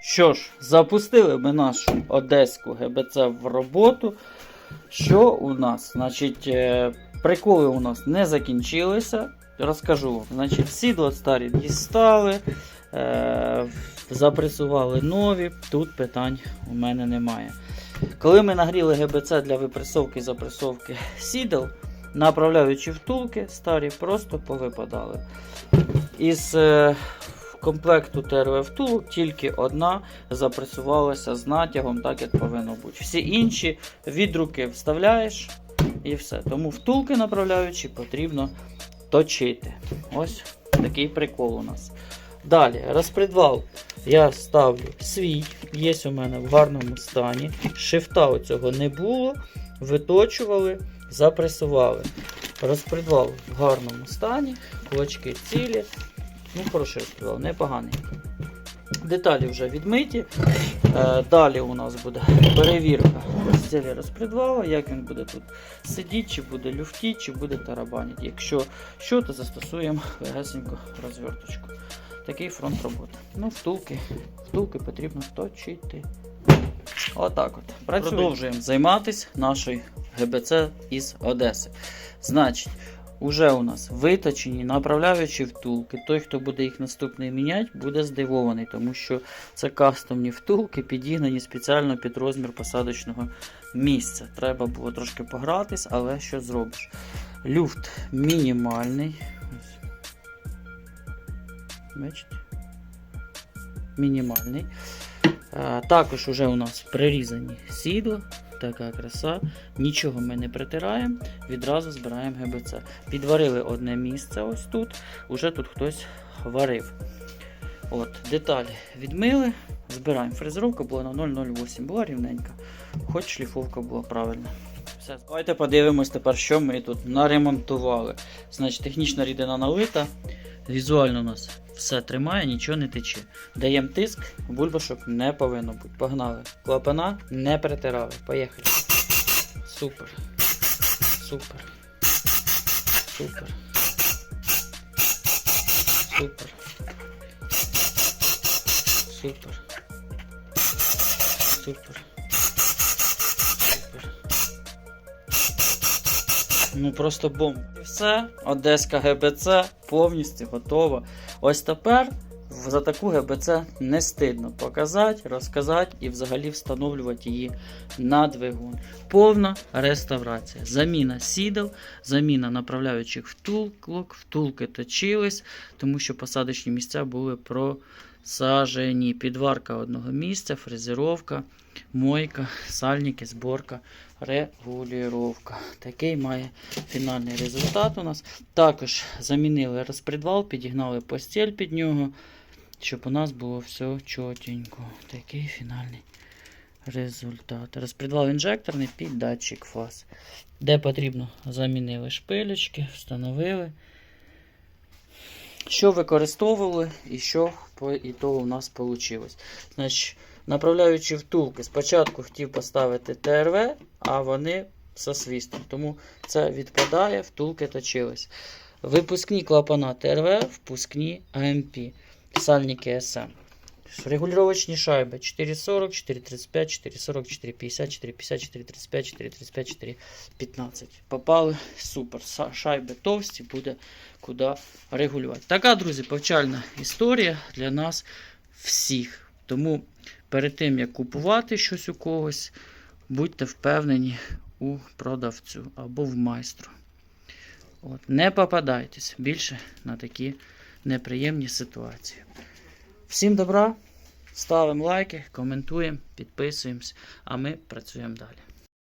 Що ж, запустили ми нашу одеську ГБЦ в роботу. Що у нас? Значить, е, приколи у нас не закінчилися. Розкажу вам. Значить, сідло старі дістали, е, запресували нові. Тут питань у мене немає. Коли ми нагріли ГБЦ для випресовки і запресовки сідел, направляючи втулки, старі просто повипадали. Із е, комплекту ТРВ втулок тільки одна запресувалася з натягом, так як повинно бути. Всі інші від руки вставляєш і все. Тому втулки направляючи потрібно точити. Ось такий прикол у нас. Далі, розпредвал я ставлю свій, є у мене в гарному стані. Шифта оцього не було. Виточували, запресували. Розпредвал в гарному стані, кулачки цілі. Ну, хороший розпредвал, непоганий. Деталі вже відмиті. Е, далі у нас буде перевірка стилі розпредвала, як він буде тут сидіти, чи буде люфтіти, чи буде тарабанити. Якщо що, то застосуємо легесенько розверточку. Такий фронт роботи. Ну, втулки, втулки потрібно точити. Отак от. Працюємо. Продовжуємо займатися нашою ГБЦ із Одеси. Значить, Уже у нас виточені направляючі втулки. Той, хто буде їх наступний міняти, буде здивований, тому що це кастомні втулки, підігнані спеціально під розмір посадочного місця. Треба було трошки погратись, але що зробиш? Люфт мінімальний. Бачите? Мінімальний. А, також уже у нас прирізані сідла. Така краса. Нічого ми не притираємо, відразу збираємо ГБЦ. Підварили одне місце ось тут, уже тут хтось варив. От, Деталі відмили, збираємо. Фрезеровка була на 0,08, була рівненька, хоч шліфовка була правильна. Все. Давайте подивимось тепер, що ми тут наремонтували. Значить, технічна рідина налита. Візуально у нас все тримає, нічого не тече. Даємо тиск, бульбашок не повинно бути. Погнали. Клапана не перетирали. Поїхали. Супер. Супер. Супер. Супер. Супер. Супер. Ну просто бомб. І все, Одеська ГБЦ повністю готова. Ось тепер за таку ГБЦ не стидно показати, розказати і взагалі встановлювати її на двигун. Повна реставрація. Заміна сідел, заміна направляючих втулок, втулки точились, тому що посадочні місця були просажені. Підварка одного місця, фрезеровка, мойка, сальники, зборка, регулювання. Такий має фінальний результат у нас. Також замінили розпредвал, підігнали постіль під нього, щоб у нас було все чотенько. Такий фінальний результат. Розпредвал інжекторний під датчик фаз. Де потрібно, замінили шпилечки, встановили. Що використовували і що по ітогу у нас вийшло. Значить, направляючи втулки, спочатку хотів поставити ТРВ, а вони со свістом. Тому це відпадає, втулки точились. Випускні клапана ТРВ, впускні АМП, сальники СМ. Регулировочні шайби 440, 435, 440, 450, 450, 435, 435, 415. Попали супер. Шайби товсті, буде куди регулювати. Така, друзі, повчальна історія для нас всіх. Тому перед тим, як купувати щось у когось, будьте впевнені у продавцю або в майстру. От. Не попадайтесь більше на такі неприємні ситуації. Всім добра, ставимо лайки, коментуємо, підписуємось, а ми працюємо далі.